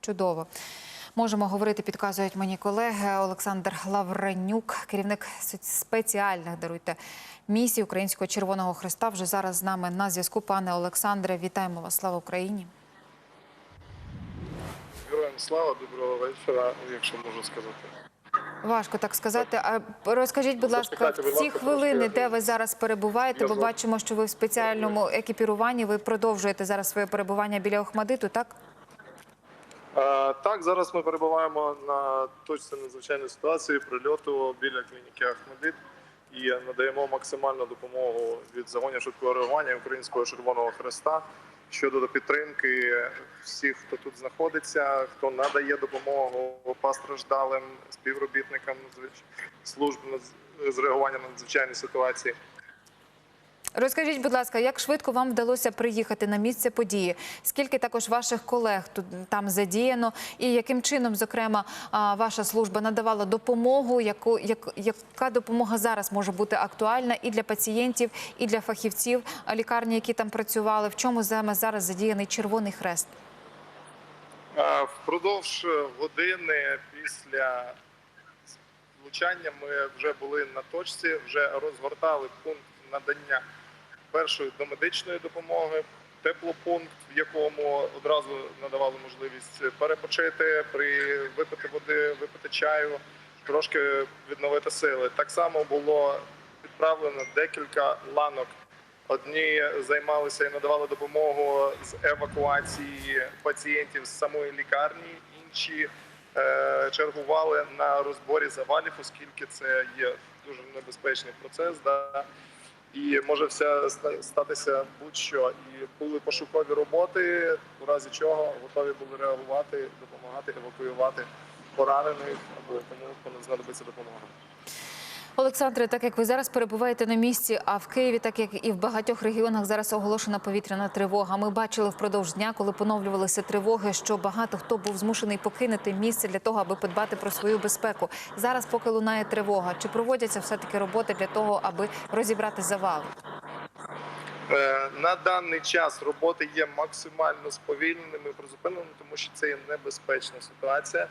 Чудово. Можемо говорити, підказують мені колеги. Олександр Лавренюк, керівник спеціальних даруйте місій Українського Червоного Христа. Вже зараз з нами на зв'язку. Пане Олександре, вітаємо вас. Слава Україні. Героям слава, доброго вечора, якщо можу сказати. Важко так сказати. А розкажіть, будь ласка, в ці хвилини, де ви зараз перебуваєте? Бо бачимо, що ви в спеціальному екіпіруванні. Ви продовжуєте зараз своє перебування біля Охмадиту, так? А, так, зараз ми перебуваємо на точці надзвичайної ситуації прильоту біля клініки Ахмедит і надаємо максимальну допомогу від загонів швидкого реагування Українського Червоного Хреста щодо підтримки всіх, хто тут знаходиться, хто надає допомогу постраждалим співробітникам служб з реагування на надзвичайні ситуації. Розкажіть, будь ласка, як швидко вам вдалося приїхати на місце події? Скільки також ваших колег тут там задіяно, і яким чином, зокрема, ваша служба надавала допомогу? Яку як, яка допомога зараз може бути актуальна і для пацієнтів, і для фахівців лікарні, які там працювали? В чому зараз задіяний Червоний Хрест? Впродовж години після влучання ми вже були на точці, вже розгортали пункт надання першої домедичної допомоги, теплопункт, в якому одразу надавали можливість перепочити, при випити води, випити чаю, трошки відновити сили. Так само було відправлено декілька ланок Одні займалися і надавали допомогу з евакуації пацієнтів з самої лікарні, інші е, чергували на розборі завалів, оскільки це є дуже небезпечний процес. Да? І може все ста- статися будь-що. І були пошукові роботи, у разі чого готові були реагувати, допомагати, евакуювати поранених або тому, кому знадобиться допомога. Олександре, так як ви зараз перебуваєте на місці, а в Києві, так як і в багатьох регіонах, зараз оголошена повітряна тривога. Ми бачили впродовж дня, коли поновлювалися тривоги, що багато хто був змушений покинути місце для того, аби подбати про свою безпеку. Зараз, поки лунає тривога, чи проводяться все таки роботи для того, аби розібрати завали? Е, На даний час роботи є максимально сповільненими, призупиненими, тому що це є небезпечна ситуація.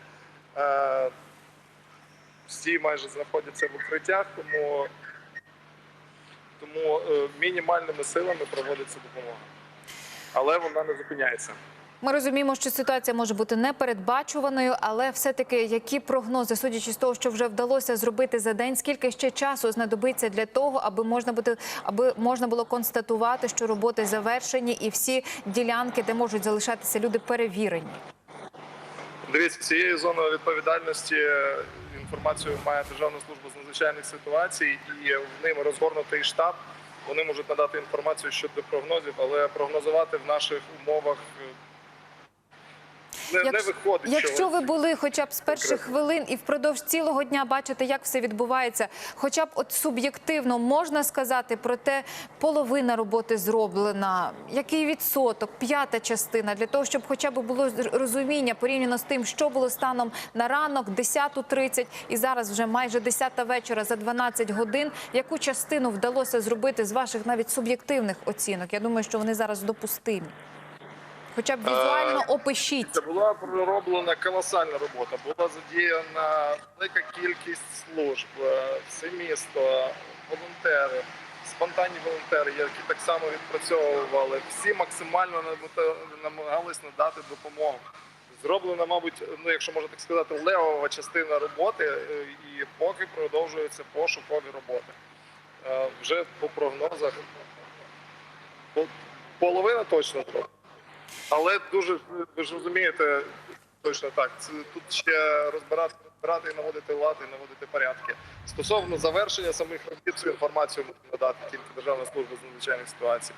Всі майже знаходяться в укриттях, тому, тому е, мінімальними силами проводиться допомога. Але вона не зупиняється. Ми розуміємо, що ситуація може бути непередбачуваною, але все-таки які прогнози, судячи з того, що вже вдалося зробити за день, скільки ще часу знадобиться для того, аби можна бути, аби можна було констатувати, що роботи завершені, і всі ділянки, де можуть залишатися люди, перевірені. Дивіться, цією зоною відповідальності інформацію має Державна служба з надзвичайних ситуацій, і в ним розгорнутий штаб. Вони можуть надати інформацію щодо прогнозів, але прогнозувати в наших умовах не, не виходить. Якщо чогось. ви були хоча б з перших конкретно. хвилин і впродовж цілого дня бачите, як все відбувається, хоча б от суб'єктивно можна сказати про те, половина роботи зроблена, який відсоток, п'ята частина, для того, щоб хоча б було розуміння порівняно з тим, що було станом на ранок, 10.30 і зараз вже майже 10 вечора за 12 годин. Яку частину вдалося зробити з ваших навіть суб'єктивних оцінок? Я думаю, що вони зараз допустимі. Хоча б візуально опишіть. Це була пророблена колосальна робота. Була задіяна велика кількість служб, е, все місто, волонтери, спонтанні волонтери, які так само відпрацьовували. Всі максимально намагались надати допомогу. Зроблена, мабуть, ну якщо можна так сказати, левова частина роботи, е, і поки продовжуються пошукові роботи. Е, Вже по прогнозах половина точно зроблена. Але дуже ви ж розумієте, точно так. Це тут ще розбирати, розбирати і наводити лад, і наводити порядки. Стосовно завершення самих робіт, цю інформацію можна надати тільки Державна служба з надзвичайних ситуацій.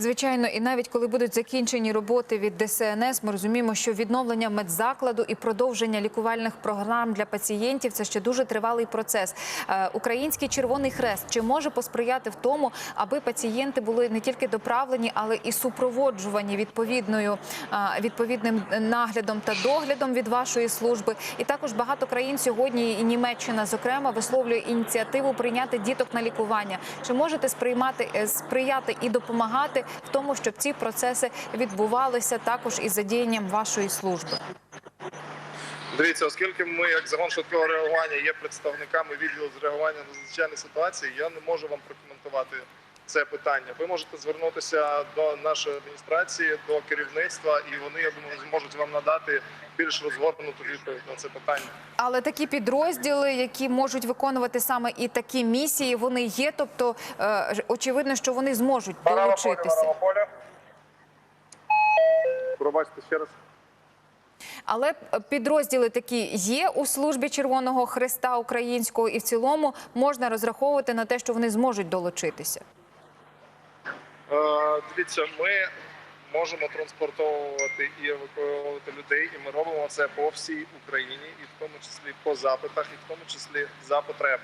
Звичайно, і навіть коли будуть закінчені роботи від ДСНС, ми розуміємо, що відновлення медзакладу і продовження лікувальних програм для пацієнтів це ще дуже тривалий процес. Е, Український Червоний Хрест чи може посприяти в тому, аби пацієнти були не тільки доправлені, але і супроводжувані відповідною е, відповідним наглядом та доглядом від вашої служби. І також багато країн сьогодні, і Німеччина, зокрема, висловлює ініціативу прийняти діток на лікування. Чи можете сприймати е, сприяти і допомагати в тому, щоб ці процеси відбувалися також із задіянням вашої служби? Дивіться, оскільки ми, як загон швидкого реагування, є представниками відділу з реагування на надзвичайні ситуації, я не можу вам прокоментувати це питання. Ви можете звернутися до нашої адміністрації, до керівництва, і вони, я думаю, зможуть вам надати більш розгорнуту відповідь на це питання. Але такі підрозділи, які можуть виконувати саме і такі місії, вони є. Тобто, е, ж- очевидно, що вони зможуть долучитися. Пробачте ще раз. Але підрозділи такі є у службі Червоного Христа Українського, і в цілому можна розраховувати на те, що вони зможуть долучитися. Е, Дивіться, ми можемо транспортовувати і евакуювати людей, і ми робимо це по всій Україні, і в тому числі по запитах, і в тому числі за потреби.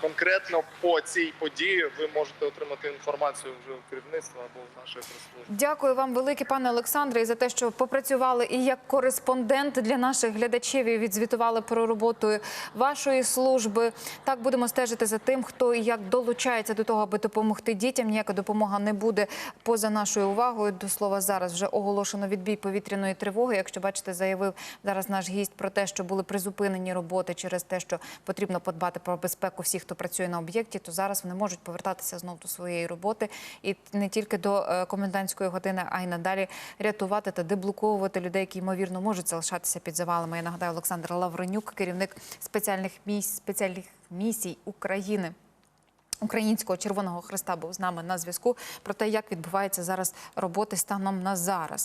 Конкретно по цій події ви можете отримати інформацію вже у керівництва або в нашої прес-служби. Дякую вам велике, пане Олександре, і за те, що попрацювали і як кореспондент для наших глядачів і відзвітували про роботу вашої служби. Так будемо стежити за тим, хто і як долучається до того, аби допомогти дітям. Ніяка допомога не буде поза нашою увагою. До слова, зараз вже оголошено відбій повітряної тривоги. Якщо бачите, заявив зараз наш гість про те, що були призупинені роботи через те, що потрібно подбати про безпеку всіх, хто працює на об'єкті, то зараз вони можуть повертатися знов до своєї роботи і не тільки до е, комендантської години, а й надалі рятувати та деблоковувати людей, які ймовірно можуть залишатися під завалами. Я нагадаю, Олександр Лавренюк, керівник спеціальних місій спеціальних місій України. Українського Червоного Христа був з нами на зв'язку про те, як відбуваються зараз роботи станом на зараз.